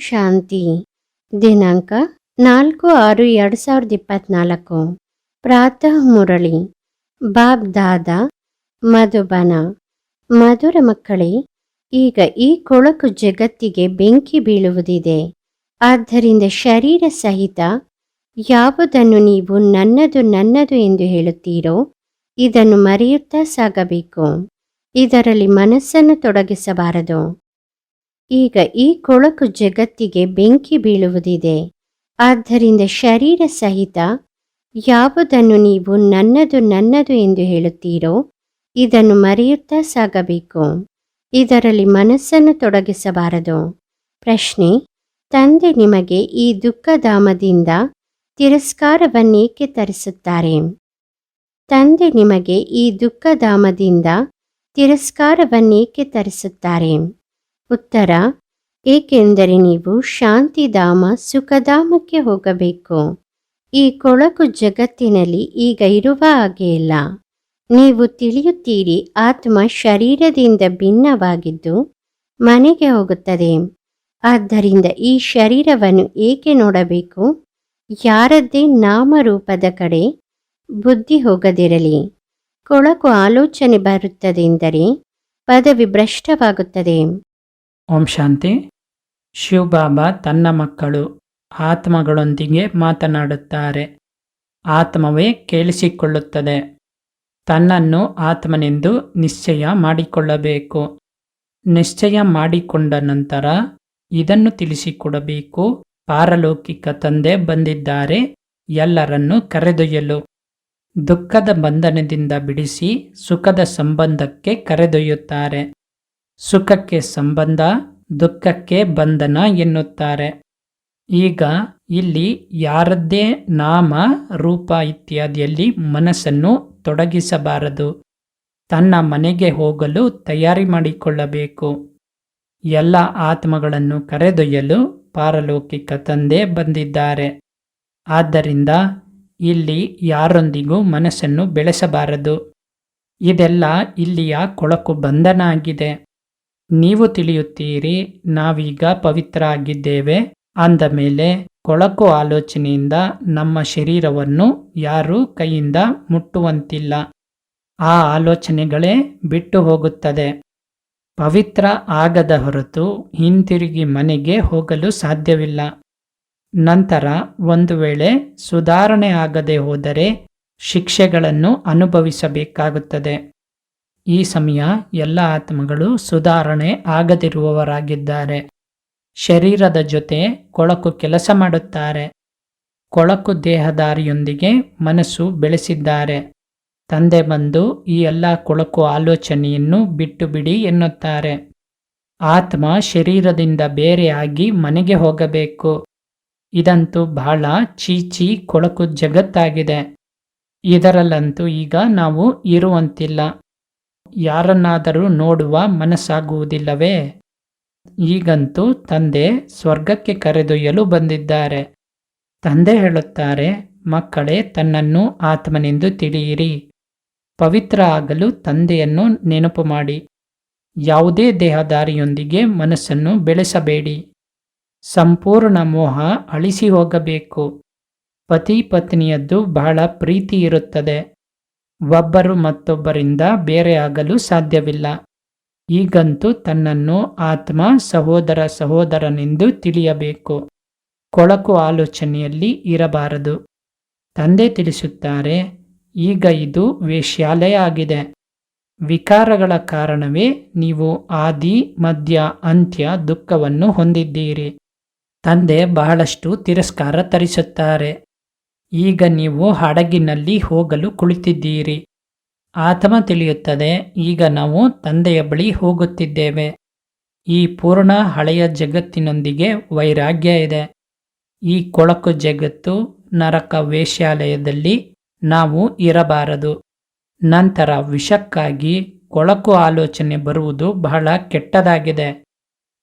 ಶಾಂತಿ. ದಿನಾಂಕ ನಾಲ್ಕು ಆರು ಎರಡು ಸಾವಿರದ ಇಪ್ಪತ್ನಾಲ್ಕು. ಪ್ರಾತಃ ಮುರಳಿ. ಬಾಬ್ ದಾದ ಮಧುಬನ. ಮಧುರ ಮಕ್ಕಳೇ, ಈಗ ಈ ಕೊಳಕು ಜಗತ್ತಿಗೆ ಬೆಂಕಿ ಬೀಳುವುದಿದೆ. ಆದ್ದರಿಂದ ಶರೀರ ಸಹಿತ ಯಾವುದನ್ನು ನೀವು ನನ್ನದು ನನ್ನದು ಎಂದು ಹೇಳುತ್ತೀರೋ, ಇದನ್ನು ಮರೆಯುತ್ತಾ ಸಾಗಬೇಕು. ಇದರಲ್ಲಿ ಮನಸ್ಸನ್ನು ತೊಡಗಿಸಬಾರದು. ಈಗ ಈ ಕೊಳಕು ಜಗತ್ತಿಗೆ ಬೆಂಕಿ ಬೀಳುವುದಿದೆ. ಆದ್ದರಿಂದ ಶರೀರ ಸಹಿತ ಯಾವುದನ್ನು ನೀವು ನನ್ನದು ನನ್ನದು ಎಂದು ಹೇಳುತ್ತೀರೋ, ಇದನ್ನು ಮರೆಯುತ್ತಾ ಸಾಗಬೇಕು. ಇದರಲ್ಲಿ ಮನಸ್ಸನ್ನು ತೊಡಗಿಸಬಾರದು. ಪ್ರಶ್ನೆ, ತಂದೆ ನಿಮಗೆ ಈ ದುಃಖಧಾಮದಿಂದ ತಿರಸ್ಕಾರವನ್ನೇಕೆ ತರಿಸುತ್ತಾರೆ? ತಂದೆ ನಿಮಗೆ ಈ ದುಃಖಧಾಮದಿಂದ ತಿರಸ್ಕಾರವನ್ನೇಕೆ ತರಿಸುತ್ತಾರೆ? ಉತ್ತರ, ಏಕೆಂದರೆ ನೀವು ಶಾಂತಿಧಾಮ ಸುಖಧಾಮಕ್ಕೆ ಹೋಗಬೇಕು. ಈ ಕೊಳಕು ಜಗತ್ತಿನಲ್ಲಿ ಈಗ ಇರುವ ಹಾಗೆ ಇಲ್ಲ. ನೀವು ತಿಳಿಯುತ್ತೀರಿ, ಆತ್ಮ ಶರೀರದಿಂದ ಭಿನ್ನವಾಗಿದ್ದು ಮನೆಗೆ ಹೋಗುತ್ತದೆ. ಆದ್ದರಿಂದ ಈ ಶರೀರವನ್ನು ಏಕೆ ನೋಡಬೇಕು? ಯಾರದ್ದೇ ನಾಮರೂಪದ ಕಡೆ ಬುದ್ಧಿ ಹೋಗದಿರಲಿ. ಕೊಳಕು ಆಲೋಚನೆ ಬರುತ್ತದೆಂದರೆ ಪದವಿ ಭ್ರಷ್ಟವಾಗುತ್ತದೆ. ಓಂ ಶಾಂತಿ. ಶಿವಬಾಬಾ ತನ್ನ ಮಕ್ಕಳು, ಆತ್ಮಗಳೊಂದಿಗೆ ಮಾತನಾಡುತ್ತಾರೆ. ಆತ್ಮವೇ ಕೇಳಿಸಿಕೊಳ್ಳುತ್ತದೆ. ತನ್ನನ್ನು ಆತ್ಮನೆಂದು ನಿಶ್ಚಯ ಮಾಡಿಕೊಳ್ಳಬೇಕು. ನಿಶ್ಚಯ ಮಾಡಿಕೊಂಡ ನಂತರ ಇದನ್ನು ತಿಳಿಸಿಕೊಡಬೇಕು. ಪಾರಲೌಕಿಕ ತಂದೆ ಬಂದಿದ್ದಾರೆ, ಎಲ್ಲರನ್ನು ಕರೆದೊಯ್ಯಲು. ದುಃಖದ ಬಂಧನದಿಂದ ಬಿಡಿಸಿ ಸುಖದ ಸಂಬಂಧಕ್ಕೆ ಕರೆದೊಯ್ಯುತ್ತಾರೆ. ಸುಖಕ್ಕೆ ಸಂಬಂಧ, ದುಃಖಕ್ಕೆ ಬಂಧನ ಎನ್ನುತ್ತಾರೆ. ಈಗ ಇಲ್ಲಿ ಯಾರದ್ದೇ ನಾಮ, ರೂಪ ಇತ್ಯಾದಿಯಲ್ಲಿ ಮನಸ್ಸನ್ನು ತೊಡಗಿಸಬಾರದು. ತನ್ನ ಮನೆಗೆ ಹೋಗಲು ತಯಾರಿ ಮಾಡಿಕೊಳ್ಳಬೇಕು. ಎಲ್ಲ ಆತ್ಮಗಳನ್ನು ಕರೆದೊಯ್ಯಲು ಪಾರಲೌಕಿಕ ತಂದೆ ಬಂದಿದ್ದಾರೆ. ಆದ್ದರಿಂದ ಇಲ್ಲಿ ಯಾರೊಂದಿಗೂ ಮನಸ್ಸನ್ನು ಬೆಳೆಸಬಾರದು. ಇದೆಲ್ಲ ಇಲ್ಲಿಯ ಕೊಳಕು ಬಂಧನ ಆಗಿದೆ. ನೀವು ತಿಳಿಯುತ್ತೀರಿ, ನಾವೀಗ ಪವಿತ್ರ ಆಗಿದ್ದೇವೆ ಅಂದ ಮೇಲೆ ಕೊಳಕು ಆಲೋಚನೆಯಿಂದ ನಮ್ಮ ಶರೀರವನ್ನು ಯಾರೂ ಕೈಯಿಂದ ಮುಟ್ಟುವಂತಿಲ್ಲ. ಆ ಆಲೋಚನೆಗಳೇ ಬಿಟ್ಟು ಹೋಗುತ್ತದೆ. ಪವಿತ್ರ ಆಗದ ಹೊರತು ಹಿಂತಿರುಗಿ ಮನೆಗೆ ಹೋಗಲು ಸಾಧ್ಯವಿಲ್ಲ. ನಂತರ ಒಂದು ವೇಳೆ ಸುಧಾರಣೆ ಆಗದೆ ಹೋದರೆ ಶಿಕ್ಷೆಗಳನ್ನು ಅನುಭವಿಸಬೇಕಾಗುತ್ತದೆ. ಈ ಸಮಯ ಎಲ್ಲ ಆತ್ಮಗಳು ಸುಧಾರಣೆ ಆಗದಿರುವವರಾಗಿದ್ದಾರೆ. ಶರೀರದ ಜೊತೆ ಕೊಳಕು ಕೆಲಸ ಮಾಡುತ್ತಾರೆ. ಕೊಳಕು ದೇಹದಾರಿಯೊಂದಿಗೆ ಮನಸ್ಸು ಬೆಳೆಸಿದ್ದಾರೆ. ತಂದೆ ಬಂದು ಈ ಎಲ್ಲ ಕೊಳಕು ಆಲೋಚನೆಯನ್ನು ಬಿಟ್ಟು ಬಿಡಿ ಎನ್ನುತ್ತಾರೆ. ಆತ್ಮ ಶರೀರದಿಂದ ಬೇರೆಯಾಗಿ ಮನೆಗೆ ಹೋಗಬೇಕು. ಇದಂತೂ ಬಹಳ ಚೀಚಿ ಕೊಳಕು ಜಗತ್ತಾಗಿದೆ. ಇದರಲ್ಲಂತೂ ಈಗ ನಾವು ಇರುವಂತಿಲ್ಲ. ಯಾರನ್ನಾದರೂ ನೋಡುವ ಮನಸ್ಸಾಗುವುದಿಲ್ಲವೇ? ಈಗಂತೂ ತಂದೆ ಸ್ವರ್ಗಕ್ಕೆ ಕರೆದೊಯ್ಯಲು ಬಂದಿದ್ದಾರೆ. ತಂದೆ ಹೇಳುತ್ತಾರೆ, ಮಕ್ಕಳೇ, ತನ್ನನ್ನು ಆತ್ಮನೆಂದು ತಿಳಿಯಿರಿ. ಪವಿತ್ರ ಆಗಲು ತಂದೆಯನ್ನು ನೆನಪು ಮಾಡಿ. ಯಾವುದೇ ದೇಹದಾರಿಯೊಂದಿಗೆ ಮನಸ್ಸನ್ನು ಬೆಳೆಸಬೇಡಿ. ಸಂಪೂರ್ಣ ಮೋಹ ಅಳಿಸಿ ಹೋಗಬೇಕು. ಪತಿ ಪತ್ನಿಯದ್ದು ಬಹಳ ಪ್ರೀತಿ ಇರುತ್ತದೆ ಒಬ್ಬರು ಮತ್ತೊಬ್ಬರಿಂದ ಬೇರೆಯಾಗಲು ಸಾಧ್ಯವಿಲ್ಲ. ಈಗಂತೂ ತನ್ನನ್ನು ಆತ್ಮ ಸಹೋದರ ಸಹೋದರನೆಂದು ತಿಳಿಯಬೇಕು. ಕೊಳಕು ಆಲೋಚನೆಯಲ್ಲಿ ಇರಬಾರದು. ತಂದೆ ತಿಳಿಸುತ್ತಾರೆ, ಈಗ ಇದು ವೇಶ್ಯಾಲಯ ಆಗಿದೆ ವಿಕಾರಗಳ ಕಾರಣವೇ ನೀವು ಆದಿ ಮಧ್ಯ ಅಂತ್ಯ ದುಃಖವನ್ನು ಹೊಂದಿದ್ದೀರಿ ತಂದೆ ಬಹಳಷ್ಟು ತಿರಸ್ಕಾರ ತರಿಸುತ್ತಾರೆ. ಈಗ ನೀವು ಹಡಗಿನಲ್ಲಿ ಹೋಗಲು ಕುಳಿತಿದ್ದೀರಿ. ಆತ್ಮ ತಿಳಿಯುತ್ತದೆ, ಈಗ ನಾವು ತಂದೆಯ ಬಳಿ ಹೋಗುತ್ತಿದ್ದೇವೆ. ಈ ಪೂರ್ಣ ಹಳೆಯ ಜಗತ್ತಿನೊಂದಿಗೆ ವೈರಾಗ್ಯ ಇದೆ. ಈ ಕೊಳಕು ಜಗತ್ತು ನರಕ ವೇಶ್ಯಾಲಯದಲ್ಲಿ ನಾವು ಇರಬಾರದು. ನಂತರ ವಿಷಕ್ಕಾಗಿ ಕೊಳಕು ಆಲೋಚನೆ ಬರುವುದು ಬಹಳ ಕೆಟ್ಟದಾಗಿದೆ.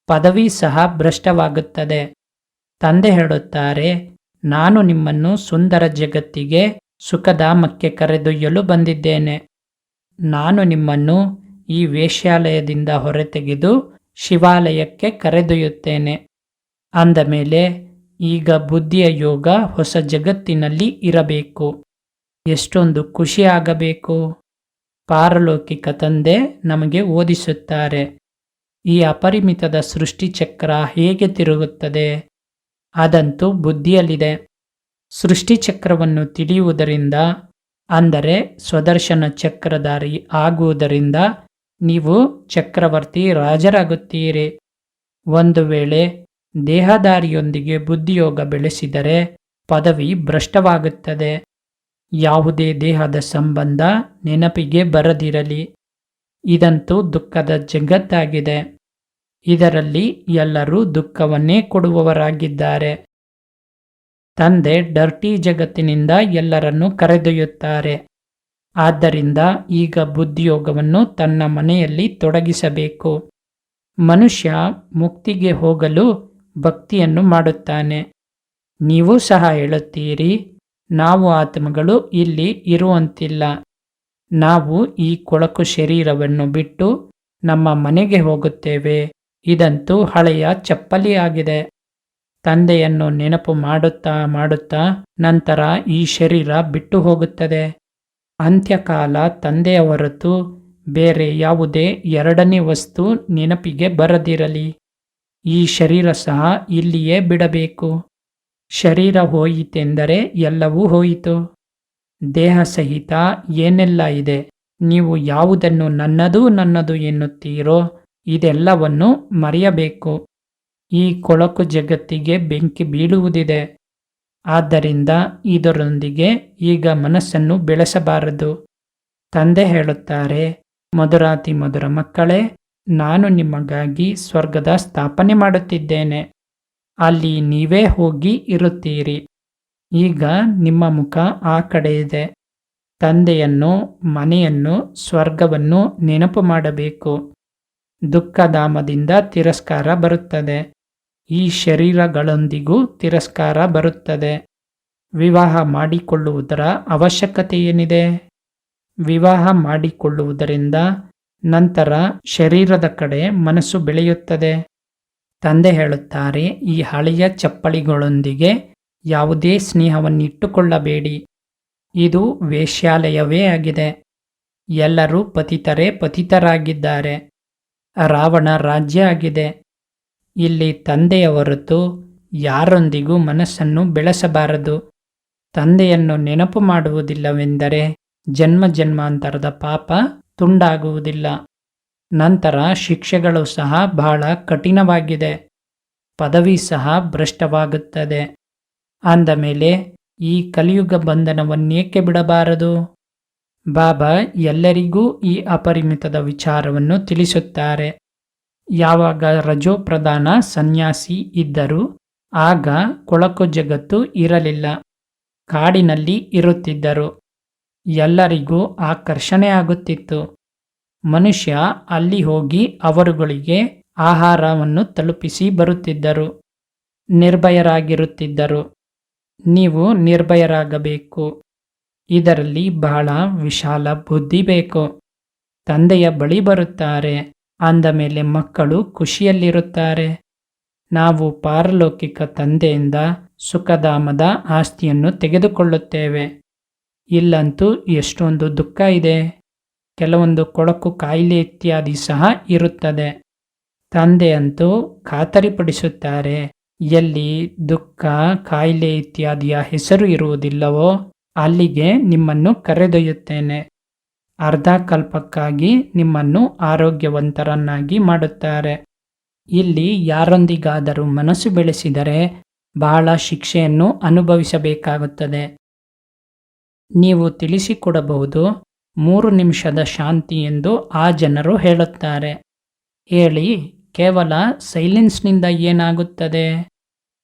ಪದವಿ ಸಹ ಭ್ರಷ್ಟವಾಗುತ್ತದೆ. ತಂದೆ ಹೇಳುತ್ತಾರೆ ನಾನು ನಿಮ್ಮನ್ನು ಸುಂದರ ಜಗತ್ತಿಗೆ ಸುಖಧಾಮಕ್ಕೆ ಕರೆದೊಯ್ಯಲು ಬಂದಿದ್ದೇನೆ. ನಾನು ನಿಮ್ಮನ್ನು ಈ ವೇಶ್ಯಾಲಯದಿಂದ ಹೊರತೆಗೆದು ಶಿವಾಲಯಕ್ಕೆ ಕರೆದೊಯ್ಯುತ್ತೇನೆ. ಅಂದ ಮೇಲೆ, ಈಗ ಬುದ್ಧಿಯ ಯೋಗ ಹೊಸ ಜಗತ್ತಿನಲ್ಲಿ ಇರಬೇಕು. ಎಷ್ಟೊಂದು ಖುಷಿಯಾಗಬೇಕು ಪಾರಲೌಕಿಕ ತಂದೆ ನಮಗೆ ಓದಿಸುತ್ತಾರೆ. ಈ ಅಪರಿಮಿತದ ಸೃಷ್ಟಿಚಕ್ರ ಹೇಗೆ ತಿರುಗುತ್ತದೆ? ಅದಂತೂ ಬುದ್ಧಿಯಲ್ಲಿದೆ. ಸೃಷ್ಟಿಚಕ್ರವನ್ನು ತಿಳಿಯುವುದರಿಂದ, ಅಂದರೆ ಸ್ವದರ್ಶನ ಚಕ್ರಧಾರಿ ಆಗುವುದರಿಂದ, ನೀವು ಚಕ್ರವರ್ತಿ ರಾಜರಾಗುತ್ತೀರಿ. ಒಂದು ವೇಳೆ ದೇಹದಾರಿಯೊಂದಿಗೆ ಬುದ್ಧಿಯೋಗ ಬೆಳೆಸಿದರೆ ಪದವಿ ಭ್ರಷ್ಟವಾಗುತ್ತದೆ. ಯಾವುದೇ ದೇಹದ ಸಂಬಂಧ ನೆನಪಿಗೆ ಬರದಿರಲಿ. ಇದಂತೂ ದುಃಖದ ಜಗತ್ತಾಗಿದೆ ಇದರಲ್ಲಿ ಎಲ್ಲರೂ ದುಃಖವನ್ನೇ ಕೊಡುವವರಾಗಿದ್ದಾರೆ. ತಂದೆ ಡರ್ಟಿ ಜಗತ್ತಿನಿಂದ ಎಲ್ಲರನ್ನು ಕರೆದೊಯ್ಯುತ್ತಾರೆ. ಆದ್ದರಿಂದ ಈಗ ಬುದ್ಧಿಯೋಗವನ್ನು ತನ್ನ ಮನೆಯಲ್ಲಿ ತೊಡಗಿಸಬೇಕು. ಮನುಷ್ಯ ಮುಕ್ತಿಗೆ ಹೋಗಲು ಭಕ್ತಿಯನ್ನು ಮಾಡುತ್ತಾನೆ. ನೀವು ಸಹ ಹೇಳುತ್ತೀರಿ, ನಾವು ಆತ್ಮಗಳು ಇಲ್ಲಿ ಇರುವಂತಿಲ್ಲ. ನಾವು ಈ ಕೊಳಕು ಶರೀರವನ್ನು ಬಿಟ್ಟು ನಮ್ಮ ಮನೆಗೆ ಹೋಗುತ್ತೇವೆ. ಇದಂತೂ ಹಳೆಯ ಚಪ್ಪಲಿಯಾಗಿದೆ. ತಂದೆಯನ್ನು ನೆನಪು ಮಾಡುತ್ತಾ ಮಾಡುತ್ತಾ ನಂತರ ಈ ಶರೀರ ಬಿಟ್ಟು ಹೋಗುತ್ತದೆ. ಅಂತ್ಯಕಾಲ ತಂದೆಯ ಹೊರತು ಬೇರೆ ಯಾವುದೇ ಎರಡನೇ ವಸ್ತು ನೆನಪಿಗೆ ಬರದಿರಲಿ. ಈ ಶರೀರ ಸಹ ಇಲ್ಲಿಯೇ ಬಿಡಬೇಕು. ಶರೀರ ಹೋಯಿತೆಂದರೆ ಎಲ್ಲವೂ ಹೋಯಿತು. ದೇಹ ಸಹಿತ ಏನೆಲ್ಲ ಇದೆ? ನೀವು ಯಾವುದನ್ನು ನನ್ನದು ನನ್ನದು ಎನ್ನುತ್ತೀರೋ ಇದೆಲ್ಲವನ್ನು ಮರೆಯಬೇಕು. ಈ ಕೊಳಕು ಜಗತ್ತಿಗೆ ಬೆಂಕಿ ಬೀಳುವುದಿದೆ. ಆದ್ದರಿಂದ ಇದರೊಂದಿಗೆ ಈಗ ಮನಸ್ಸನ್ನು ಬೆಳೆಸಬಾರದು. ತಂದೆ ಹೇಳುತ್ತಾರೆ, ಮಧುರಾತಿ ಮಧುರ ಮಕ್ಕಳೇ, ನಾನು ನಿಮಗಾಗಿ ಸ್ವರ್ಗದ ಸ್ಥಾಪನೆ ಮಾಡುತ್ತಿದ್ದೇನೆ. ಅಲ್ಲಿ ನೀವೇ ಹೋಗಿ ಇರುತ್ತೀರಿ. ಈಗ ನಿಮ್ಮ ಮುಖ ಆ ಕಡೆ ಇದೆ. ತಂದೆಯನ್ನು, ಮನೆಯನ್ನು, ಸ್ವರ್ಗವನ್ನು ನೆನಪು ಮಾಡಬೇಕು. ದುಃಖಧಾಮದಿಂದ ತಿರಸ್ಕಾರ ಬರುತ್ತದೆ. ಈ ಶರೀರಗಳೊಂದಿಗೂ ತಿರಸ್ಕಾರ ಬರುತ್ತದೆ. ವಿವಾಹ ಮಾಡಿಕೊಳ್ಳುವುದರ ಅವಶ್ಯಕತೆ ಏನಿದೆ ವಿವಾಹ ಮಾಡಿಕೊಳ್ಳುವುದರಿಂದ ನಂತರ ಶರೀರದ ಕಡೆ ಮನಸ್ಸು ಬೆಳೆಯುತ್ತದೆ. ತಂದೆ ಹೇಳುತ್ತಾರೆ, ಈ ಹಳೆಯ ಚಪ್ಪಲಿಗಳೊಂದಿಗೆ ಯಾವುದೇ ಸ್ನೇಹವನ್ನಿಟ್ಟುಕೊಳ್ಳಬೇಡಿ. ಇದು ವೇಶ್ಯಾಲಯವೇ ಆಗಿದೆ. ಎಲ್ಲರೂ ಪತಿತರೇ ಪತಿತರಾಗಿದ್ದಾರೆ. ರಾವಣ ರಾಜ್ಯ ಆಗಿದೆ. ಇಲ್ಲಿ ತಂದೆಯ ಹೊರತು ಯಾರೊಂದಿಗೂ ಮನಸ್ಸನ್ನು ಬೆಳೆಸಬಾರದು. ತಂದೆಯನ್ನು ನೆನಪು ಮಾಡುವುದಿಲ್ಲವೆಂದರೆ ಜನ್ಮ ಜನ್ಮಾಂತರದ ಪಾಪ ತುಂಡಾಗುವುದಿಲ್ಲ. ನಂತರ ಶಿಕ್ಷೆಗಳು ಸಹ ಬಹಳ ಕಠಿಣವಾಗಿದೆ. ಪದವಿ ಸಹ ಭ್ರಷ್ಟವಾಗುತ್ತದೆ. ಅಂದ ಮೇಲೆ ಈ ಕಲಿಯುಗ ಬಂಧನವನ್ನೇಕೆ ಬಿಡಬಾರದು? ಬಾಬಾ ಎಲ್ಲರಿಗೂ ಈ ಅಪರಿಮಿತದ ವಿಚಾರವನ್ನು ತಿಳಿಸುತ್ತಾರೆ. ಯಾವಾಗ ರಜೋ ಪ್ರಧಾನ ಸನ್ಯಾಸಿ ಇದ್ದರು ಆಗ ಕೊಳಕು ಜಗತ್ತು ಇರಲಿಲ್ಲ. ಕಾಡಿನಲ್ಲಿ ಇರುತ್ತಿದ್ದರು. ಎಲ್ಲರಿಗೂ ಆಕರ್ಷಣೆ ಆಗುತ್ತಿತ್ತು. ಮನುಷ್ಯ ಅಲ್ಲಿ ಹೋಗಿ ಅವರುಗಳಿಗೆ ಆಹಾರವನ್ನು ತಲುಪಿಸಿ ಬರುತ್ತಿದ್ದರು. ನಿರ್ಭಯರಾಗಿರುತ್ತಿದ್ದರು. ನೀವು ನಿರ್ಭಯರಾಗಬೇಕು. ಇದರಲ್ಲಿ ಬಹಳ ವಿಶಾಲ ಬುದ್ಧಿ ಬೇಕು. ತಂದೆಯ ಬಳಿ ಬರುತ್ತಾರೆ. ಅಂದ ಮೇಲೆ ಮಕ್ಕಳು ಖುಷಿಯಲ್ಲಿರುತ್ತಾರೆ. ನಾವು ಪಾರಲೌಕಿಕ ತಂದೆಯಿಂದ ಸುಖಧಾಮದ ಆಸ್ತಿಯನ್ನು ತೆಗೆದುಕೊಳ್ಳುತ್ತೇವೆ. ಇಲ್ಲಂತೂ ಎಷ್ಟೊಂದು ದುಃಖ ಇದೆ. ಕೆಲವೊಂದು ಕೊಳಕು ಕಾಯಿಲೆ ಇತ್ಯಾದಿ ಸಹ ಇರುತ್ತದೆ. ತಂದೆಯಂತೂ ಖಾತರಿಪಡಿಸುತ್ತಾರೆ. ಎಲ್ಲಿ ದುಃಖ, ಕಾಯಿಲೆ ಇತ್ಯಾದಿಯ ಹೆಸರು ಇರುವುದಿಲ್ಲವೋ? ಅಲ್ಲಿಗೆ ನಿಮ್ಮನ್ನು ಕರೆದೊಯ್ಯುತ್ತೇನೆ. ಅರ್ಧ ಕಲ್ಪಕ್ಕಾಗಿ ನಿಮ್ಮನ್ನು ಆರೋಗ್ಯವಂತರನ್ನಾಗಿ ಮಾಡುತ್ತಾರೆ. ಇಲ್ಲಿ ಯಾರೊಂದಿಗಾದರೂ ಮನಸ್ಸು ಬೆಳೆಸಿದರೆ ಬಹಳ ಶಿಕ್ಷೆಯನ್ನು ಅನುಭವಿಸಬೇಕಾಗುತ್ತದೆ. ನೀವು ತಿಳಿಸಿಕೊಡಬಹುದು, ಮೂರು ನಿಮಿಷದ ಶಾಂತಿ ಎಂದು ಆ ಜನರು ಹೇಳುತ್ತಾರೆ. ಹೇಳಿ, ಕೇವಲ ಸೈಲೆನ್ಸ್ನಿಂದ ಏನಾಗುತ್ತದೆ?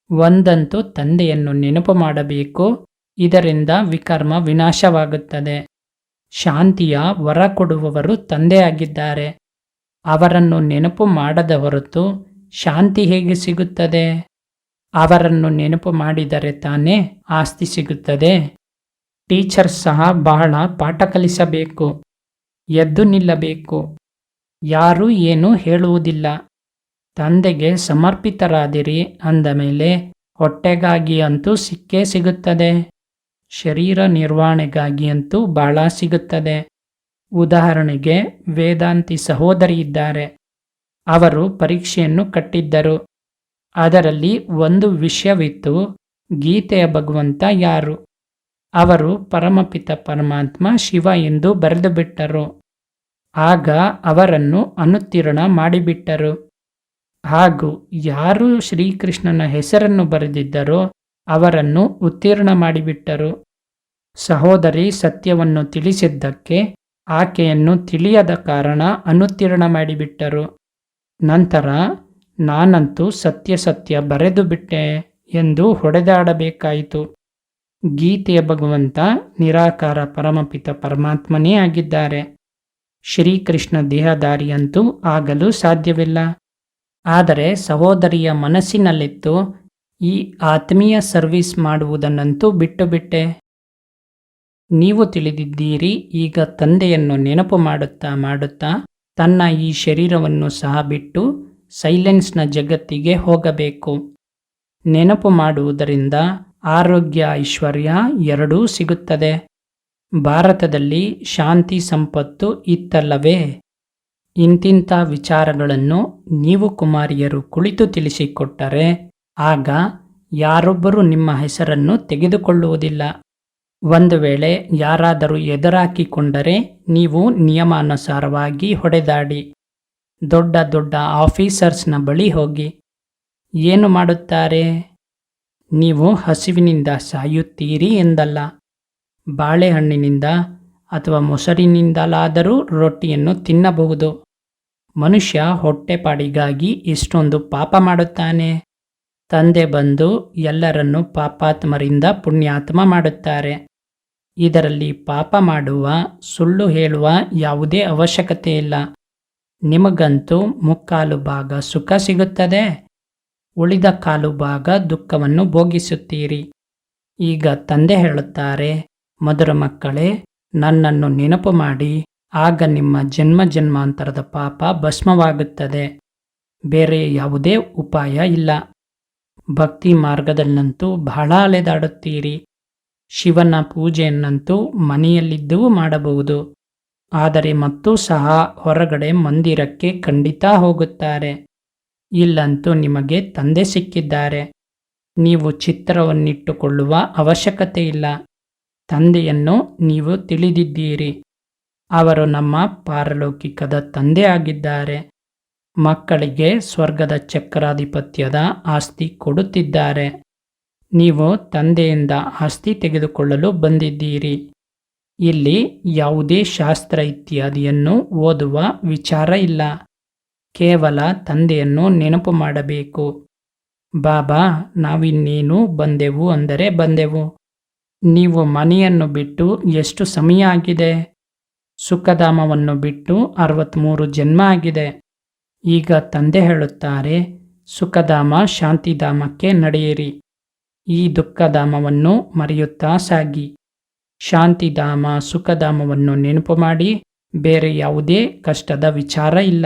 ಒಂದಂತೂ ತಂದೆಯನ್ನು ನೆನಪು ಮಾಡಬೇಕು ಇದರಿಂದ ವಿಕರ್ಮ ವಿನಾಶವಾಗುತ್ತದೆ. ಶಾಂತಿಯ ವರ ಕೊಡುವವರು ತಂದೆಯಾಗಿದ್ದಾರೆ. ಅವರನ್ನು ನೆನಪು ಮಾಡದ ಹೊರತು ಶಾಂತಿ ಹೇಗೆ ಸಿಗುತ್ತದೆ? ಅವರನ್ನು ನೆನಪು ಮಾಡಿದರೆ ತಾನೇ ಆಸ್ತಿ ಸಿಗುತ್ತದೆ. ಟೀಚರ್ ಸಹ ಬಹಳ ಪಾಠ ಕಲಿಸಬೇಕು. ಎದ್ದು ನಿಲ್ಲಬೇಕು. ಯಾರೂ ಏನೂ ಹೇಳುವುದಿಲ್ಲ. ತಂದೆಗೆ ಸಮರ್ಪಿತರಾದಿರಿ ಅಂದ ಮೇಲೆ ಹೊಟ್ಟೆಗಾಗಿ ಅಂತೂ ಸಿಕ್ಕೇ ಸಿಗುತ್ತದೆ. ಶರೀರ ನಿರ್ವಹಣೆಗಾಗಿ ಅಂತೂ ಬಹಳ ಸಿಗುತ್ತದೆ. ಉದಾಹರಣೆಗೆ, ವೇದಾಂತಿ ಸಹೋದರಿ ಇದ್ದಾರೆ. ಅವರು ಪರೀಕ್ಷೆಯನ್ನು ಕಟ್ಟಿದ್ದರು. ಅದರಲ್ಲಿ ಒಂದು ವಿಷಯವಿತ್ತು, ಗೀತೆಯ ಭಗವಂತ ಯಾರು? ಅವರು ಪರಮಪಿತ ಪರಮಾತ್ಮ ಶಿವ ಎಂದು ಬರೆದು ಬಿಟ್ಟರು ಆಗ ಅವರನ್ನು ಅನುತ್ತೀರ್ಣ ಮಾಡಿಬಿಟ್ಟರು. ಹಾಗೂ ಯಾರು ಶ್ರೀಕೃಷ್ಣನ ಹೆಸರನ್ನು ಬರೆದಿದ್ದರೋ ಅವರನ್ನು ಉತ್ತೀರ್ಣ ಮಾಡಿಬಿಟ್ಟರು. ಸಹೋದರಿ ಸತ್ಯವನ್ನು ತಿಳಿಸಿದ್ದಕ್ಕೆ ಆಕೆಯನ್ನು ತಿಳಿಯದ ಕಾರಣ ಅನುತ್ತೀರ್ಣ ಮಾಡಿಬಿಟ್ಟರು. ನಂತರ, ನಾನಂತೂ ಸತ್ಯ ಸತ್ಯ ಬರೆದು ಬಿಟ್ಟೆ ಎಂದು ಹೊಡೆದಾಡಬೇಕಾಯಿತು. ಗೀತೆಯ ಭಗವಂತ ನಿರಾಕಾರ ಪರಮಪಿತ ಪರಮಾತ್ಮನೇ ಆಗಿದ್ದಾರೆ. ಶ್ರೀಕೃಷ್ಣ ದೇಹದಾರಿಯಂತೂ ಆಗಲು ಸಾಧ್ಯವಿಲ್ಲ. ಆದರೆ ಸಹೋದರಿಯ ಮನಸ್ಸಿನಲ್ಲಿತ್ತು ಈ ಆತ್ಮೀಯ ಸರ್ವಿಸ್ ಮಾಡುವುದನ್ನಂತೂ ಬಿಟ್ಟು ಬಿಟ್ಟೆ. ನೀವು ತಿಳಿದಿದ್ದೀರಿ, ಈಗ ತಂದೆಯನ್ನು ನೆನಪು ಮಾಡುತ್ತಾ ಮಾಡುತ್ತಾ ತನ್ನ ಈ ಶರೀರವನ್ನು ಸಹ ಬಿಟ್ಟು ಸೈಲೆನ್ಸ್ನ ಜಗತ್ತಿಗೆ ಹೋಗಬೇಕು. ನೆನಪು ಮಾಡುವುದರಿಂದ ಆರೋಗ್ಯ ಐಶ್ವರ್ಯ ಎರಡೂ ಸಿಗುತ್ತದೆ. ಭಾರತದಲ್ಲಿ ಶಾಂತಿ ಸಂಪತ್ತು ಇತ್ತಲ್ಲವೇ? ಇಂತಿಂಥ ವಿಚಾರಗಳನ್ನು ನೀವು ಕುಮಾರಿಯರು ಕುಳಿತು ತಿಳಿಸಿಕೊಟ್ಟರೆ ಆಗ ಯಾರೊಬ್ಬರೂ ನಿಮ್ಮ ಹೆಸರನ್ನು ತೆಗೆದುಕೊಳ್ಳುವುದಿಲ್ಲ. ಒಂದು ವೇಳೆ ಯಾರಾದರೂ ಎದುರಾಕಿಕೊಂಡರೆ ನೀವು ನಿಯಮಾನುಸಾರವಾಗಿ ಹೊಡೆದಾಡಿ. ದೊಡ್ಡ ದೊಡ್ಡ ಆಫೀಸರ್ಸ್ನ ಬಳಿ ಹೋಗಿ, ಏನು ಮಾಡುತ್ತಾರೆ? ನೀವು ಹಸಿವಿನಿಂದ ಸಾಯುತ್ತೀರಿ ಎಂದಲ್ಲ. ಬಾಳೆಹಣ್ಣಿನಿಂದ ಅಥವಾ ಮೊಸರಿನಿಂದಲಾದರೂ ರೊಟ್ಟಿಯನ್ನು ತಿನ್ನಬಹುದು. ಮನುಷ್ಯ ಹೊಟ್ಟೆಪಾಡಿಗಾಗಿ ಇಷ್ಟೊಂದು ಪಾಪ ಮಾಡುತ್ತಾನೆ. ತಂದೆ ಬಂದು ಎಲ್ಲರನ್ನು ಪಾಪಾತ್ಮರಿಂದ ಪುಣ್ಯಾತ್ಮ ಮಾಡುತ್ತಾರೆ. ಇದರಲ್ಲಿ ಪಾಪ ಮಾಡುವ, ಸುಳ್ಳು ಹೇಳುವ ಯಾವುದೇ ಅವಶ್ಯಕತೆ ಇಲ್ಲ. ನಿಮಗಂತೂ ಮುಕ್ಕಾಲು ಭಾಗ ಸುಖ ಸಿಗುತ್ತದೆ. ಉಳಿದ ಕಾಲು ಭಾಗ ದುಃಖವನ್ನು ಭೋಗಿಸುತ್ತೀರಿ. ಈಗ ತಂದೆ ಹೇಳುತ್ತಾರೆ, ಮಧುರ ಮಕ್ಕಳೇ, ನನ್ನನ್ನು ನೆನಪು ಮಾಡಿ. ಆಗ ನಿಮ್ಮ ಜನ್ಮ ಜನ್ಮಾಂತರದ ಪಾಪ ಭಸ್ಮವಾಗುತ್ತದೆ. ಬೇರೆ ಯಾವುದೇ ಉಪಾಯ ಇಲ್ಲ. ಭಕ್ತಿ ಮಾರ್ಗದಲ್ಲಂತೂ ಬಹಳ ಅಲೆದಾಡುತ್ತೀರಿ. ಶಿವನ ಪೂಜೆಯನ್ನಂತೂ ಮನೆಯಲ್ಲಿದ್ದೂ ಮಾಡಬಹುದು. ಆದರೆ ಮತ್ತೂ ಸಹ ಹೊರಗಡೆ ಮಂದಿರಕ್ಕೆ ಖಂಡಿತ ಹೋಗುತ್ತಾರೆ. ಇಲ್ಲಂತೂ ನಿಮಗೆ ತಂದೆ ಸಿಕ್ಕಿದ್ದಾರೆ. ನೀವು ಚಿತ್ರವನ್ನಿಟ್ಟುಕೊಳ್ಳುವ ಅವಶ್ಯಕತೆ ಇಲ್ಲ ತಂದೆಯನ್ನು ನೀವು ತಿಳಿದಿದ್ದೀರಿ. ಅವರು ನಮ್ಮ ಪಾರಲೌಕಿಕದ ತಂದೆ ಆಗಿದ್ದಾರೆ. ಮಕ್ಕಳಿಗೆ ಸ್ವರ್ಗದ ಚಕ್ರಾಧಿಪತ್ಯದ ಆಸ್ತಿ ಕೊಡುತ್ತಿದ್ದಾರೆ. ನೀವು ತಂದೆಯಿಂದ ಆಸ್ತಿ ತೆಗೆದುಕೊಳ್ಳಲು ಬಂದಿದ್ದೀರಿ. ಇಲ್ಲಿ ಯಾವುದೇ ಶಾಸ್ತ್ರ ಇತ್ಯಾದಿಯನ್ನು ಓದುವ ವಿಚಾರ ಇಲ್ಲ. ಕೇವಲ ತಂದೆಯನ್ನು ನೆನಪು ಮಾಡಬೇಕು. ಬಾಬಾ, ನಾವಿನ್ನೇನು ಬಂದೆವು ಅಂದರೆ ಬಂದೆವು. ನೀವು ಮನೆಯನ್ನು ಬಿಟ್ಟು ಎಷ್ಟು ಸಮಯ ಆಗಿದೆ? ಸುಖಧಾಮವನ್ನು ಬಿಟ್ಟು ಅರವತ್ತ್ಮೂರು ಜನ್ಮ ಆಗಿದೆ. ಈಗ ತಂದೆ ಹೇಳುತ್ತಾರೆ, ಸುಖಧಾಮ ಶಾಂತಿಧಾಮಕ್ಕೆ ನಡೆಯಿರಿ. ಈ ದುಃಖಧಾಮವನ್ನು ಮರೆಯುತ್ತಾ ಸಾಗಿ. ಶಾಂತಿಧಾಮ ಸುಖಧಾಮವನ್ನು ನೆನಪು ಮಾಡಿ, ಬೇರೆ ಯಾವುದೇ ಕಷ್ಟದ ವಿಚಾರ ಇಲ್ಲ.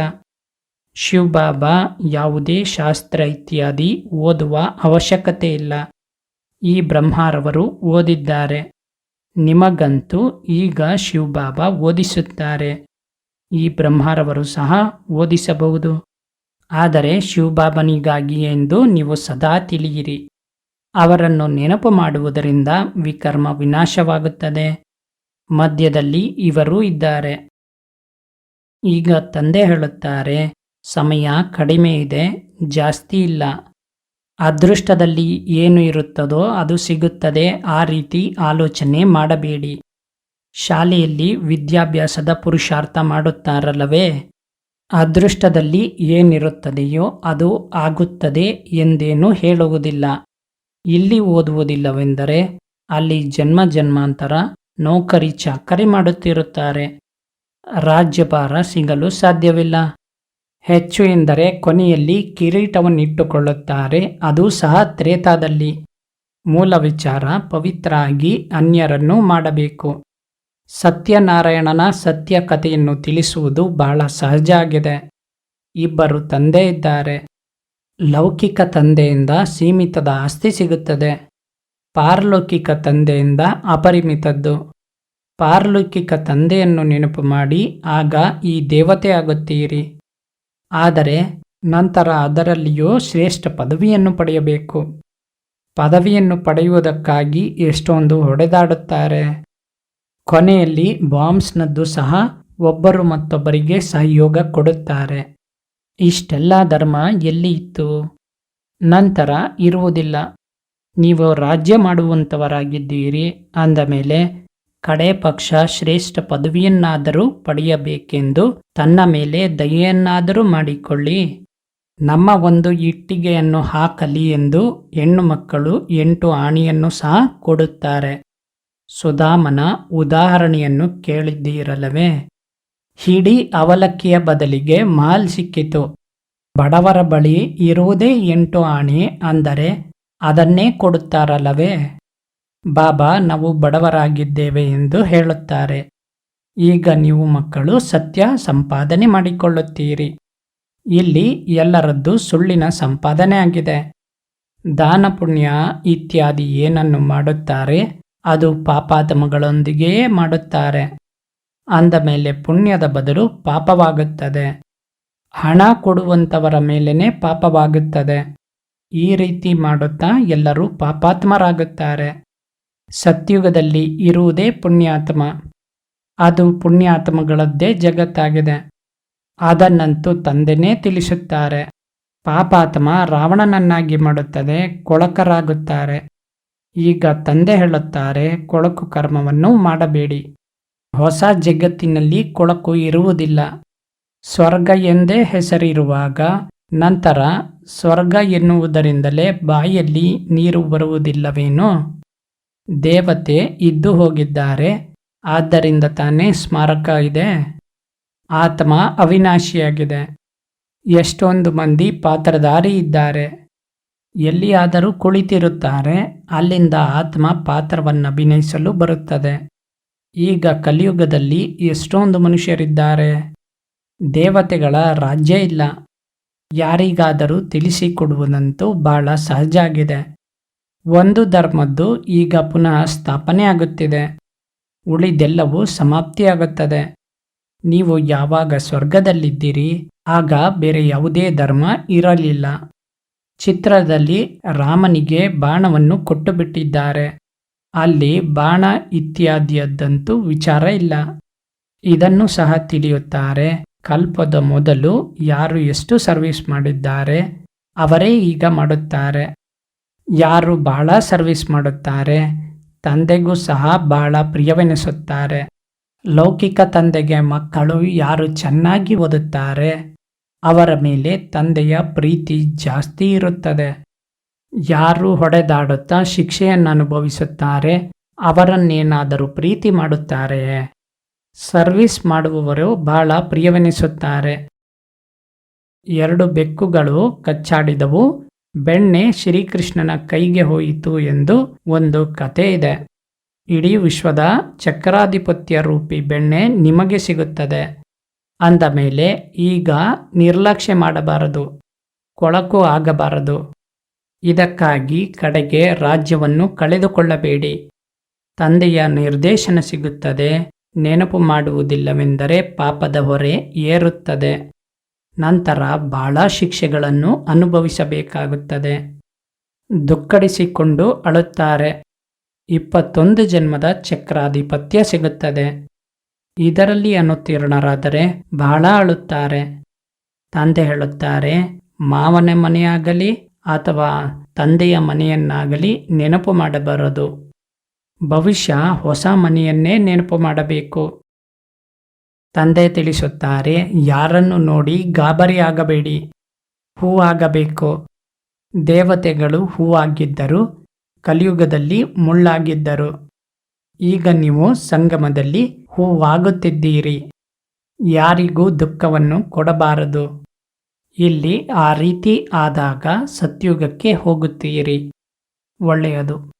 ಶಿವಬಾಬಾ ಯಾವುದೇ ಶಾಸ್ತ್ರ ಇತ್ಯಾದಿ ಓದುವ ಅವಶ್ಯಕತೆ ಇಲ್ಲ. ಈ ಬ್ರಹ್ಮಾರವರು ಓದಿದ್ದಾರೆ. ನಿಮಗಂತೂ ಈಗ ಶಿವಬಾಬಾ ಓದಿಸುತ್ತಾರೆ. ಈ ಬ್ರಹ್ಮಾರವರು ಸಹ ಓದಿಸಬಹುದು. ಆದರೆ ಶಿವಬಾಬನಿಗಾಗಿ ಎಂದು ನೀವು ಸದಾ ತಿಳಿಯಿರಿ. ಅವರನ್ನು ನೆನಪು ಮಾಡುವುದರಿಂದ ವಿಕರ್ಮ ವಿನಾಶವಾಗುತ್ತದೆ. ಮಧ್ಯದಲ್ಲಿ ಇವರೂ ಇದ್ದಾರೆ. ಈಗ ತಂದೆ ಹೇಳುತ್ತಾರೆ, ಸಮಯ ಕಡಿಮೆ ಇದೆ, ಜಾಸ್ತಿ ಇಲ್ಲ. ಅದೃಷ್ಟದಲ್ಲಿ ಏನು ಇರುತ್ತದೋ ಅದು ಸಿಗುತ್ತದೆ, ಆ ರೀತಿ ಆಲೋಚನೆ ಮಾಡಬೇಡಿ. ಶಾಲೆಯಲ್ಲಿ ವಿದ್ಯಾಭ್ಯಾಸದ ಪುರುಷಾರ್ಥ ಮಾಡುತ್ತಾರಲ್ಲವೇ? ಅದೃಷ್ಟದಲ್ಲಿ ಏನಿರುತ್ತದೆಯೋ ಅದು ಆಗುತ್ತದೆ ಎಂದೇನೂ ಹೇಳುವುದಿಲ್ಲ. ಇಲ್ಲಿ ಓದುವುದಿಲ್ಲವೆಂದರೆ ಅಲ್ಲಿ ಜನ್ಮ ಜನ್ಮಾಂತರ ನೌಕರಿ ಚಾಕರಿ ಮಾಡುತ್ತಿರುತ್ತಾರೆ. ರಾಜ್ಯಭಾರ ಸಿಗಲು ಸಾಧ್ಯವಿಲ್ಲ. ಹೆಚ್ಚು ಎಂದರೆ ಕೊನೆಯಲ್ಲಿ ಕಿರೀಟವನ್ನಿಟ್ಟುಕೊಳ್ಳುತ್ತಾರೆ, ಅದು ಸಹ ತ್ರೇತಾದಲ್ಲಿ. ಮೂಲ ವಿಚಾರ ಪವಿತ್ರ ಆಗಿ ಅನ್ಯರನ್ನು ಮಾಡಬೇಕು. ಸತ್ಯನಾರಾಯಣನ ಸತ್ಯ ಕಥೆಯನ್ನು ತಿಳಿಸುವುದು ಬಹಳ ಸಹಜ ಆಗಿದೆ. ಇಬ್ಬರು ತಂದೆ ಇದ್ದಾರೆ. ಲೌಕಿಕ ತಂದೆಯಿಂದ ಸೀಮಿತದ ಆಸ್ತಿ ಸಿಗುತ್ತದೆ. ಪಾರಲೌಕಿಕ ತಂದೆಯಿಂದ ಅಪರಿಮಿತದ್ದು. ಪಾರಲೌಕಿಕ ತಂದೆಯನ್ನು ನೆನಪು ಮಾಡಿ, ಆಗ ಈ ದೇವತೆ ಆಗುತ್ತೀರಿ. ಆದರೆ ನಂತರ ಅದರಲ್ಲಿಯೂ ಶ್ರೇಷ್ಠ ಪದವಿಯನ್ನು ಪಡೆಯಬೇಕು. ಪದವಿಯನ್ನು ಪಡೆಯುವುದಕ್ಕಾಗಿ ಎಷ್ಟೊಂದು ಹೊಡೆದಾಡುತ್ತಾರೆ. ಕೊನೆಯಲ್ಲಿ ಬಾಂಬ್ಸ್ನದ್ದು ಸಹ ಒಬ್ಬರು ಮತ್ತೊಬ್ಬರಿಗೆ ಸಹಯೋಗ ಕೊಡುತ್ತಾರೆ. ಇಷ್ಟೆಲ್ಲ ಧರ್ಮ ಎಲ್ಲಿ ಇತ್ತು? ನಂತರ ಇರುವುದಿಲ್ಲ. ನೀವು ರಾಜ್ಯ ಮಾಡುವಂಥವರಾಗಿದ್ದೀರಿ ಅಂದ ಮೇಲೆ ಕಡೆ ಪಕ್ಷ ಶ್ರೇಷ್ಠ ಪದವಿಯನ್ನಾದರೂ ಪಡೆಯಬೇಕೆಂದು ತನ್ನ ಮೇಲೆ ದಯೆಯನ್ನಾದರೂ ಮಾಡಿಕೊಳ್ಳಿ. ನಮ್ಮ ಒಂದು ಇಟ್ಟಿಗೆಯನ್ನು ಹಾಕಲಿ ಎಂದು ಹೆಣ್ಣು ಮಕ್ಕಳು ಎಂಟು ಆಣಿಯನ್ನು ಸಹ ಕೊಡುತ್ತಾರೆ. ಸುಧಾಮನ ಉದಾಹರಣೆಯನ್ನು ಕೇಳಿದ್ದೀರಲ್ಲವೇ? ಹಿಡಿ ಅವಲಕ್ಕಿಯ ಬದಲಿಗೆ ಮಾಲ್ ಸಿಕ್ಕಿತು. ಬಡವರ ಬಳಿ ಇರುವುದೇ ಎಂಟು ಆಣಿ ಅಂದರೆ ಅದನ್ನೇ ಕೊಡುತ್ತಾರಲ್ಲವೇ? ಬಾಬಾ, ನಾವು ಬಡವರಾಗಿದ್ದೇವೆ ಎಂದು ಹೇಳುತ್ತಾರೆ. ಈಗ ನೀವು ಮಕ್ಕಳು ಸತ್ಯ ಸಂಪಾದನೆ ಮಾಡಿಕೊಳ್ಳುತ್ತೀರಿ. ಇಲ್ಲಿ ಎಲ್ಲರದ್ದು ಸುಳ್ಳಿನ ಸಂಪಾದನೆ ಆಗಿದೆ ದಾನ ಪುಣ್ಯ ಇತ್ಯಾದಿ ಏನನ್ನು ಮಾಡುತ್ತಾರೆ? ಅದು ಪಾಪಾತಮಗಳೊಂದಿಗೆಯೇ ಮಾಡುತ್ತಾರೆ. ಅಂದ ಮೇಲೆ ಪುಣ್ಯದ ಬದಲು ಪಾಪವಾಗುತ್ತದೆ. ಹಣ ಕೊಡುವಂಥವರ ಮೇಲೇನೆ ಪಾಪವಾಗುತ್ತದೆ. ಈ ರೀತಿ ಮಾಡುತ್ತಾ ಎಲ್ಲರೂ ಪಾಪಾತ್ಮರಾಗುತ್ತಾರೆ. ಸತ್ಯುಗದಲ್ಲಿ ಇರುವುದೇ ಪುಣ್ಯಾತ್ಮ. ಅದು ಪುಣ್ಯಾತ್ಮಗಳದ್ದೇ ಜಗತ್ತಾಗಿದೆ. ಅದನ್ನಂತೂ ತಂದೆನೇ ತಿಳಿಸುತ್ತಾರೆ. ಪಾಪಾತ್ಮ ರಾವಣನನ್ನಾಗಿ ಮಾಡುತ್ತದೆ, ಕೊಳಕರಾಗುತ್ತಾರೆ. ಈಗ ತಂದೆ ಹೇಳುತ್ತಾರೆ, ಕೊಳಕು ಕರ್ಮವನ್ನು ಮಾಡಬೇಡಿ. ಹೊಸ ಜಗತ್ತಿನಲ್ಲಿ ಕೊಳಕು ಇರುವುದಿಲ್ಲ. ಸ್ವರ್ಗ ಎಂದೇ ಹೆಸರಿರುವಾಗ ನಂತರ ಸ್ವರ್ಗ ಎನ್ನುವುದರಿಂದಲೇ ಬಾಯಲ್ಲಿ ನೀರು ಬರುವುದಿಲ್ಲವೇನೋ? ದೇವತೆ ಇದ್ದು ಹೋಗಿದ್ದಾರೆ, ಆದ್ದರಿಂದ ತಾನೇ ಸ್ಮಾರಕ ಇದೆ. ಆತ್ಮ ಅವಿನಾಶಿಯಾಗಿದೆ. ಎಷ್ಟೊಂದು ಮಂದಿ ಪಾತ್ರಧಾರಿ ಇದ್ದಾರೆ. ಎಲ್ಲಿಯಾದರೂ ಕುಳಿತಿರುತ್ತಾರೆ, ಅಲ್ಲಿಂದ ಆತ್ಮ ಪಾತ್ರವನ್ನು ಅಭಿನಯಿಸಲು ಬರುತ್ತದೆ. ಈಗ ಕಲಿಯುಗದಲ್ಲಿ ಎಷ್ಟೊಂದು ಮನುಷ್ಯರಿದ್ದಾರೆ. ದೇವತೆಗಳ ರಾಜ್ಯ ಇಲ್ಲ. ಯಾರಿಗಾದರೂ ತಿಳಿಸಿಕೊಡುವುದಂತೂ ಬಹಳ ಸಹಜ ಆಗಿದೆ. ಒಂದು ಧರ್ಮದ್ದು ಈಗ ಪುನಃ ಸ್ಥಾಪನೆ ಆಗುತ್ತಿದೆ. ಉಳಿದೆಲ್ಲವೂ ಸಮಾಪ್ತಿಯಾಗುತ್ತದೆ. ನೀವು ಯಾವಾಗ ಸ್ವರ್ಗದಲ್ಲಿದ್ದೀರಿ, ಆಗ ಬೇರೆ ಯಾವುದೇ ಧರ್ಮ ಇರಲಿಲ್ಲ. ಚಿತ್ರದಲ್ಲಿ ರಾಮನಿಗೆ ಬಾಣವನ್ನು ಕೊಟ್ಟು ಬಿಟ್ಟಿದ್ದಾರೆ ಅಲ್ಲಿ ಬಾಣ ಇತ್ಯಾದಿಯದ್ದಂತೂ ವಿಚಾರ ಇಲ್ಲ. ಇದನ್ನು ಸಹ ತಿಳಿಯುತ್ತಾರೆ. ಕಲ್ಪದ ಮೊದಲು ಯಾರು ಎಷ್ಟು ಸರ್ವಿಸ್ ಮಾಡಿದ್ದಾರೆ, ಅವರೇ ಈಗ ಮಾಡುತ್ತಾರೆ. ಯಾರು ಬಹಳ ಸರ್ವಿಸ್ ಮಾಡುತ್ತಾರೆ, ತಂದೆಗೂ ಸಹ ಬಹಳ ಪ್ರಿಯವೆನಿಸುತ್ತಾರೆ. ಲೌಕಿಕ ತಂದೆಗೆ ಮಕ್ಕಳು ಯಾರು ಚೆನ್ನಾಗಿ ಓದುತ್ತಾರೆ ಅವರ ಮೇಲೆ ತಂದೆಯ ಪ್ರೀತಿ ಜಾಸ್ತಿ ಇರುತ್ತದೆ. ಯಾರು ಹೊಡೆದಾಡುತ್ತಾ ಶಿಕ್ಷೆಯನ್ನು ಅನುಭವಿಸುತ್ತಾರೆ ಅವರನ್ನೇನಾದರೂ ಪ್ರೀತಿ ಮಾಡುತ್ತಾರೆಯೇ ಸರ್ವಿಸ್ ಮಾಡುವವರು ಬಹಳ ಪ್ರಿಯವೆನಿಸುತ್ತಾರೆ. ಎರಡು ಬೆಕ್ಕುಗಳು ಕಚ್ಚಾಡಿದವು, ಬೆಣ್ಣೆ ಶ್ರೀಕೃಷ್ಣನ ಕೈಗೆ ಹೋಯಿತು ಎಂದು ಒಂದು ಕತೆ ಇದೆ. ಇಡೀ ವಿಶ್ವದ ಚಕ್ರಾಧಿಪತ್ಯ ರೂಪಿ ಬೆಣ್ಣೆ ನಿಮಗೆ ಸಿಗುತ್ತದೆ. ಅಂದ ಮೇಲೆ, ಈಗ ನಿರ್ಲಕ್ಷ್ಯ ಮಾಡಬಾರದು, ಕೊಳಕು ಆಗಬಾರದು. ಇದಕ್ಕಾಗಿ ಕಡೆಗೆ ರಾಜ್ಯವನ್ನು ಕಳೆದುಕೊಳ್ಳಬೇಡಿ. ತಂದೆಯ ನಿರ್ದೇಶನ ಸಿಗುತ್ತದೆ, ನೆನಪು ಮಾಡುವುದಿಲ್ಲವೆಂದರೆ ಪಾಪದ ಹೊರೆ ಏರುತ್ತದೆ. ನಂತರ ಬಹಳ ಶಿಕ್ಷೆಗಳನ್ನು ಅನುಭವಿಸಬೇಕಾಗುತ್ತದೆ. ದುಕ್ಕಡಿಸಿಕೊಂಡು ಅಳುತ್ತಾರೆ. ಇಪ್ಪತ್ತೊಂದು ಜನ್ಮದ ಚಕ್ರಾಧಿಪತ್ಯ ಸಿಗುತ್ತದೆ. ಇದರಲ್ಲಿ ಅನುತ್ತೀರ್ಣರಾದರೆ ಬಹಳ ಅಳುತ್ತಾರೆ. ತಂದೆ ಹೇಳುತ್ತಾರೆ, ಮಾವನ ಮನೆಯಾಗಲಿ ಅಥವಾ ತಂದೆಯ ಮನೆಯನ್ನಾಗಲಿ ನೆನಪು ಮಾಡಬಾರದು. ಭವಿಷ್ಯ ಹೊಸ ಮನೆಯನ್ನೇ ನೆನಪು ಮಾಡಬೇಕು. ತಂದೆ ತಿಳಿಸುತ್ತಾರೆ, ಯಾರನ್ನು ನೋಡಿ ಗಾಬರಿಯಾಗಬೇಡಿ. ಹೂವಾಗಬೇಕು. ದೇವತೆಗಳು ಹೂವಾಗಿದ್ದರು ಕಲಿಯುಗದಲ್ಲಿ ಮುಳ್ಳಾಗಿದ್ದರು. ಈಗ ನೀವು ಸಂಗಮದಲ್ಲಿ ಹೂವಾಗುತ್ತಿದ್ದೀರಿ. ಯಾರಿಗೂ ದುಃಖವನ್ನು ಕೊಡಬಾರದು. ಇಲ್ಲಿ ಆ ರೀತಿ ಆದಾಗ ಸತ್ಯುಗಕ್ಕೆ ಹೋಗುತ್ತೀರಿ. ಒಳ್ಳೆಯದು.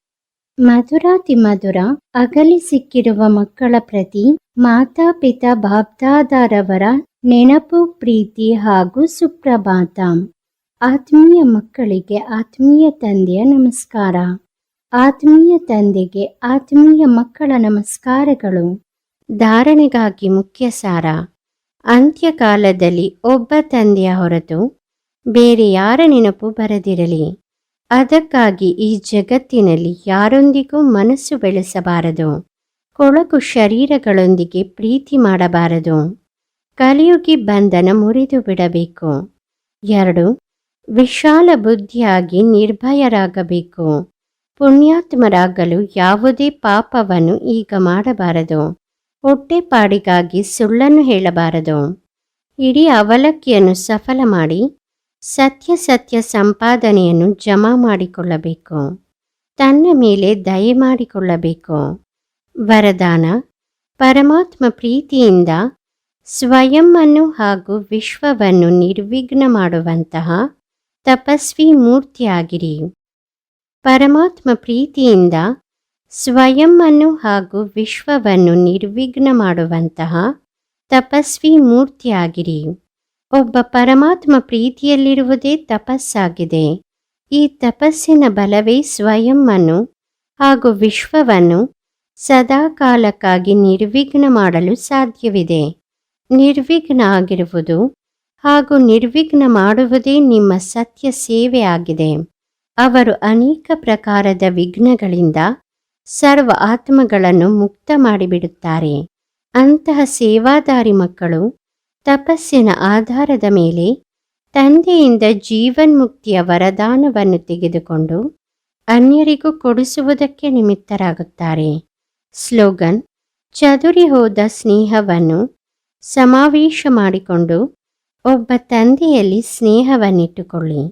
ಮಧುರಾತಿ ಮಧುರ, ಅಗಲಿ ಸಿಕ್ಕಿರುವ ಮಕ್ಕಳ ಪ್ರತಿ ಮಾತಾಪಿತಾ ಬಾಬ್ದಾದಾರವರ ನೆನಪು, ಪ್ರೀತಿ ಹಾಗೂ ಸುಪ್ರಭಾತ. ಆತ್ಮೀಯ ಮಕ್ಕಳಿಗೆ ಆತ್ಮೀಯ ತಂದೆಯ ನಮಸ್ಕಾರ. ಆತ್ಮೀಯ ತಂದೆಗೆ ಆತ್ಮೀಯ ಮಕ್ಕಳ ನಮಸ್ಕಾರಗಳು. ಧಾರಣೆಗಾಗಿ ಮುಖ್ಯ ಸಾರ ಅಂತ್ಯಕಾಲದಲ್ಲಿ ಒಬ್ಬ ತಂದೆಯ ಹೊರತು ಬೇರೆ ಯಾರ ನೆನಪು ಬರದಿರಲಿ. ಅದಕ್ಕಾಗಿ ಈ ಜಗತ್ತಿನಲ್ಲಿ ಯಾರೊಂದಿಗೂ ಮನಸ್ಸು ಬೆಳೆಸಬಾರದು. ಕೊಳಕು ಶರೀರಗಳೊಂದಿಗೆ ಪ್ರೀತಿ ಮಾಡಬಾರದು. ಕಲಿಯುಗಿ ಬಂಧನ ಮುರಿದು ಬಿಡಬೇಕು. ಎರಡು, ವಿಶಾಲ ಬುದ್ಧಿಯಾಗಿ ನಿರ್ಭಯರಾಗಬೇಕು. ಪುಣ್ಯಾತ್ಮರಾಗಲು ಯಾವುದೇ ಪಾಪವನ್ನು ಈಗ ಮಾಡಬಾರದು. ಹೊಟ್ಟೆಪಾಡಿಗಾಗಿ ಸುಳ್ಳನ್ನು ಹೇಳಬಾರದು. ಇಡೀ ಅವಲಕ್ಕಿಯನ್ನು ಸಫಲ ಮಾಡಿ ಸತ್ಯ ಸತ್ಯ ಸಂಪಾದನೆಯನ್ನು ಜಮಾ ಮಾಡಿಕೊಳ್ಳಬೇಕು. ತನ್ನ ಮೇಲೆ ದಯೆ ಮಾಡಿಕೊಳ್ಳಬೇಕು. ವರದಾನ, ಪರಮಾತ್ಮ ಪ್ರೀತಿಯಿಂದ ಸ್ವಯಂವನ್ನು ಹಾಗೂ ವಿಶ್ವವನ್ನು ನಿರ್ವಿಘ್ನ ಮಾಡುವಂತಹ ತಪಸ್ವಿ ಮೂರ್ತಿಯಾಗಿರಿ. ಪರಮಾತ್ಮ ಪ್ರೀತಿಯಿಂದ ಸ್ವಯಂವನ್ನು ಹಾಗೂ ವಿಶ್ವವನ್ನು ನಿರ್ವಿಘ್ನ ಮಾಡುವಂತಹ ತಪಸ್ವಿ ಮೂರ್ತಿಯಾಗಿರಿ. ಒಬ್ಬ ಪರಮಾತ್ಮ ಪ್ರೀತಿಯಲ್ಲಿರುವುದೇ ತಪಸ್ಸಾಗಿದೆ. ಈ ತಪಸ್ಸಿನ ಬಲವೇ ಸ್ವಯಂವನ್ನು ಹಾಗೂ ವಿಶ್ವವನ್ನು ಸದಾಕಾಲಕ್ಕಾಗಿ ನಿರ್ವಿಘ್ನ ಮಾಡಲು ಸಾಧ್ಯವಿದೆ. ನಿರ್ವಿಘ್ನ ಆಗಿರುವುದು ಹಾಗೂ ನಿರ್ವಿಘ್ನ ಮಾಡುವುದೇ ನಿಮ್ಮ ಸತ್ಯ ಸೇವೆ ಆಗಿದೆ ಅವರು ಅನೇಕ ಪ್ರಕಾರದ ವಿಘ್ನಗಳಿಂದ ಸರ್ವ ಆತ್ಮಗಳನ್ನು ಮುಕ್ತ ಮಾಡಿಬಿಡುತ್ತಾರೆ. ಅಂತಹ ಸೇವಾದಾರಿ ಮಕ್ಕಳು ತಪಸ್ಸಿನ ಆಧಾರದ ಮೇಲೆ ತಂದೆಯಿಂದ ಜೀವನ್ಮುಕ್ತಿಯ ವರದಾನವನ್ನು ತೆಗೆದುಕೊಂಡು ಅನ್ಯರಿಗೂ ಕೊಡಿಸುವುದಕ್ಕೆ ನಿಮಿತ್ತರಾಗುತ್ತಾರೆ. ಸ್ಲೋಗನ್, ಚದುರಿ ಹೋದ ಸ್ನೇಹವನ್ನು ಸಮಾವೇಶ ಮಾಡಿಕೊಂಡು ಒಬ್ಬ ತಂದೆಯಲ್ಲಿ ಸ್ನೇಹವನ್ನಿಟ್ಟುಕೊಳ್ಳಿ.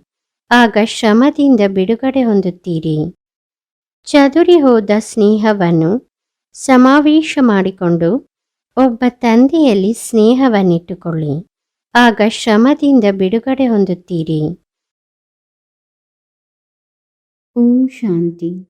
ಆಗ ಶ್ರಮದಿಂದ ಬಿಡುಗಡೆ ಹೊಂದುತ್ತೀರಿ. ಚದುರಿ ಹೋದ ಸ್ನೇಹವನ್ನು ಸಮಾವೇಶ ಮಾಡಿಕೊಂಡು ಒಬ್ಬ ತಂದೆಯಲ್ಲಿ ಸ್ನೇಹವನ್ನಿಟ್ಟುಕೊಳ್ಳಿ. ಆಗ ಶ್ರಮದಿಂದ ಬಿಡುಗಡೆ ಹೊಂದುತ್ತೀರಿ. ಓಂ ಶಾಂತಿ.